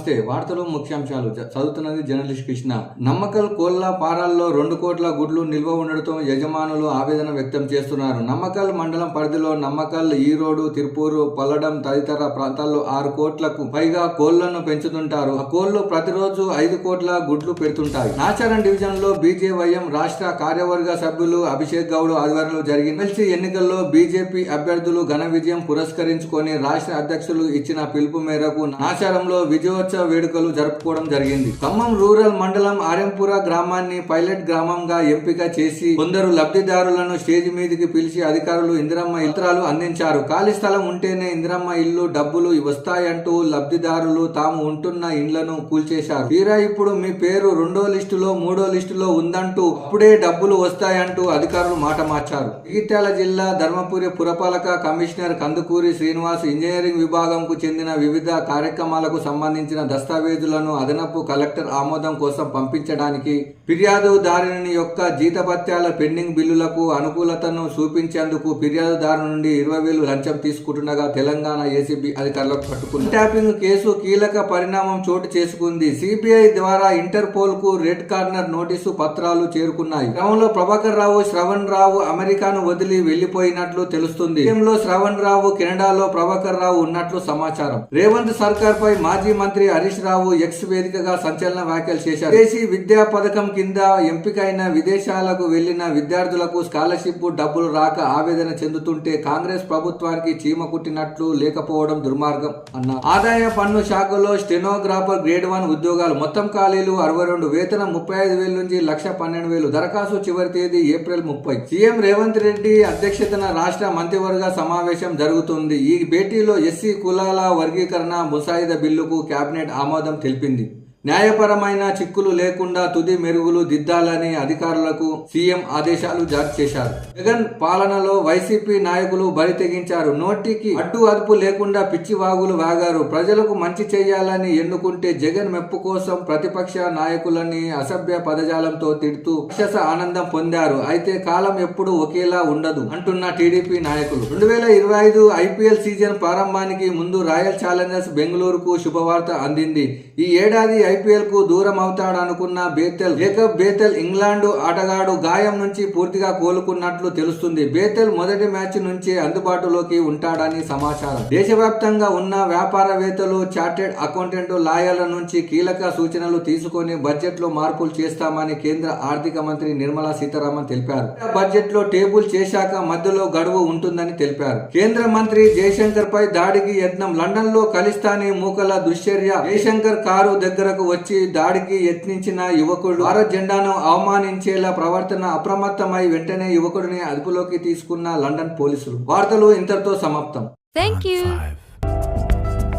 నమస్తే. వార్తలు ముఖ్యాంశాలు. చదువుతున్నది జర్నలిస్ట్ కృష్ణ. నమ్మకల్ కోళ్ళ పారాల్లో రెండు కోట్ల గుడ్లు నిల్వ ఉండడంతో యజమానులు ఆవేదన వ్యక్తం చేస్తున్నారు. నమ్మకల్ మండలం పరిధిలో నమ్మకల్ ఈరోడు తిరుపూరు పల్లడం తదితర ప్రాంతాల్లో ఆరు కోట్లకు పైగా కోళ్ళను పెంచుతుంటారు. ఆ కోళ్ళు ప్రతిరోజు ఐదు కోట్ల గుడ్లు పెడుతుంటాయి. నాచారం డివిజన్లో బీజేవైఎం రాష్ట్ర కార్యవర్గ సభ్యులు అభిషేక్ గౌడ్ ఆధ్వర్యంలో జరిగిన ఎమ్మెల్సీ ఎన్నికల్లో బీజేపీ అభ్యర్థులు ఘన విజయం పురస్కరించుకొని రాష్ట్ర అధ్యక్షులు ఇచ్చిన పిలుపు మేరకు నాచారంలో విజయోత్సవం వేడుకలు జరుపుకోవడం జరిగింది. ఖమ్మం రూరల్ మండలం ఆర్యంపుర గ్రామాన్ని పైలట్ గ్రామంగా ఎంపిక చేసి కొందరు లబ్ధిదారులను స్టేజ్ మీదకి పిలిచి అధికారులు ఇందిరమ్మ ఇత్రాలు అందించారు. ఖాళీ స్థలం ఉంటేనే ఇందిరమ్మ ఇల్లు డబ్బులు వస్తాయంటూ లబ్ధిదారులు తాము ఉంటున్న ఇండ్లను కూల్చేశారు. తీరా ఇప్పుడు మీ పేరు రెండో లిస్టులో మూడో లిస్టులో ఉందంటూ అప్పుడే డబ్బులు వస్తాయంటూ అధికారులు మాట మార్చారు. జగిత్యాల జిల్లా ధర్మపురి పురపాలక కమిషనర్ కందుకూరి శ్రీనివాస్ ఇంజనీరింగ్ విభాగంకు చెందిన వివిధ కార్యక్రమాలకు సంబంధించిన దస్తావేజులను అదనపు కలెక్టర్ ఆమోదం కోసం పంపించడానికి ఫిర్యాదుదారుని యొక్క జీతభత్యాల పెండింగ్ బిల్లులకు అనుకూలతను చూపించేందుకు ఫిర్యాదుదారు నుండి ఇరవై వేలు లంచం తీసుకుంటుండగా తెలంగాణ ఏసీబీ అధికారులకు పట్టుకుంది. ట్యాపింగ్ కేసు కీలక పరిణామం చోటు చేసుకుంది. సిబిఐ ద్వారా ఇంటర్పోల్కు రెడ్ కార్నర్ నోటీసు పత్రాలు చేరుకున్నాయి. క్రమంలో ప్రభాకర్ రావు శ్రవణ్ రావు అమెరికాను వదిలి వెళ్ళిపోయినట్లు తెలుస్తుంది. శ్రవణ్ రావు కెనడాలో ప్రభాకర్ రావు ఉన్నట్లు సమాచారం. రేవంత్ సర్కార్ పై మాజీ మంత్రి హరీష్ రావు ఎక్స్ వేదికగా సంచలన వ్యాఖ్యలు చేశారు. విదేశీ విద్యా పథకం కింద ఎంపికైన విదేశాలకు వెళ్ళిన విద్యార్థులకు స్కాలర్షిప్ డబ్బులు రాక ఆవేదన చెందుతుంటే కాంగ్రెస్ ప్రభుత్వానికి చీమ కుట్టినట్లు లేకపోవడం దుర్మార్గం అన్నారు. ఆదాయ పన్ను శాఖలో స్టెనోగ్రాఫర్ గ్రేడ్ వన్ ఉద్యోగాలు మొత్తం ఖాళీలు అరవై రెండు వేతనం ముప్పై ఐదు వేల నుంచి లక్ష పన్నెండు వేలు దరఖాస్తు చివరి తేదీ ఏప్రిల్ ముప్పై. సీఎం రేవంత్ రెడ్డి అధ్యక్షతన రాష్ట్ర మంత్రివర్గ సమావేశం జరుగుతుంది. ఈ భేటీలో ఎస్సీ కులాల వర్గీకరణ ముసాయిదా బిల్లుకు కేబినెట్ ఆమోదం తెలిపింది. న్యాయపరమైన చిక్కులు లేకుండా తుది మెరుగులు దిద్దాలని అధికారులకు సీఎం ఆదేశాలు జారీ చేశారు. జగన్ పాలనలో వైసీపీ నాయకులు బరి తెగించారు. నోటికి అడ్డు అదుపు లేకుండా పిచ్చి వాగులు వాగారు. ప్రజలకు మంచి చేయాలని ఎన్నుకుంటే జగన్ మెప్పు కోసం ప్రతిపక్ష నాయకులని అసభ్య పదజాలంతో తిడుతూ రాక్షస ఆనందం పొందారు. అయితే కాలం ఎప్పుడు ఒకేలా ఉండదు అంటున్న టీడీపీ నాయకులు. రెండు వేల ఇరవై ఐదు ఐపీఎల్ సీజన్ ప్రారంభానికి ముందు రాయల్ ఛాలెంజర్స్ బెంగళూరుకు శుభవార్త అందింది. ఈ ఏడాది ఐపీఎల్కు దూరం అవుతాడనుకున్న బేతెల్ జేకబ్ బేతెల్ ఇంగ్లాండ్ ఆటగాడు గాయం నుంచి పూర్తిగా కోలుకున్నట్లు తెలుస్తుంది. బేతెల్ మొదటి మ్యాచ్ నుంచి అందుబాటులోకి ఉంటాడని సమాచారం. దేశవ్యాప్తంగా ఉన్న వ్యాపారవేత్తలు చార్టెడ్ అకౌంటెంట్ లాయర్ల నుంచి కీలక సూచనలు తీసుకొని బడ్జెట్లో మార్పులు చేస్తామని కేంద్ర ఆర్థిక మంత్రి నిర్మలా సీతారామన్ తెలిపారు. బడ్జెట్లో టేబుల్ చేశాక మధ్యలో గడువు ఉంటుందని తెలిపారు. కేంద్ర మంత్రి జయశంకర్ పై దాడికి యత్నం లండన్లో ఖలిస్తానీ మూకల దుశ్చర్య జయశంకర్ కారు దగ్గరకు వచ్చి దాడికి యత్నించిన యువకుడు భారత్ జెండాను అవమానించేలా ప్రవర్తన అప్రమత్తమై వెంటనే యువకుడిని అదుపులోకి తీసుకున్న లండన్ పోలీసులు. వార్తలు ఇంతటితో సమాప్తం. You. Five,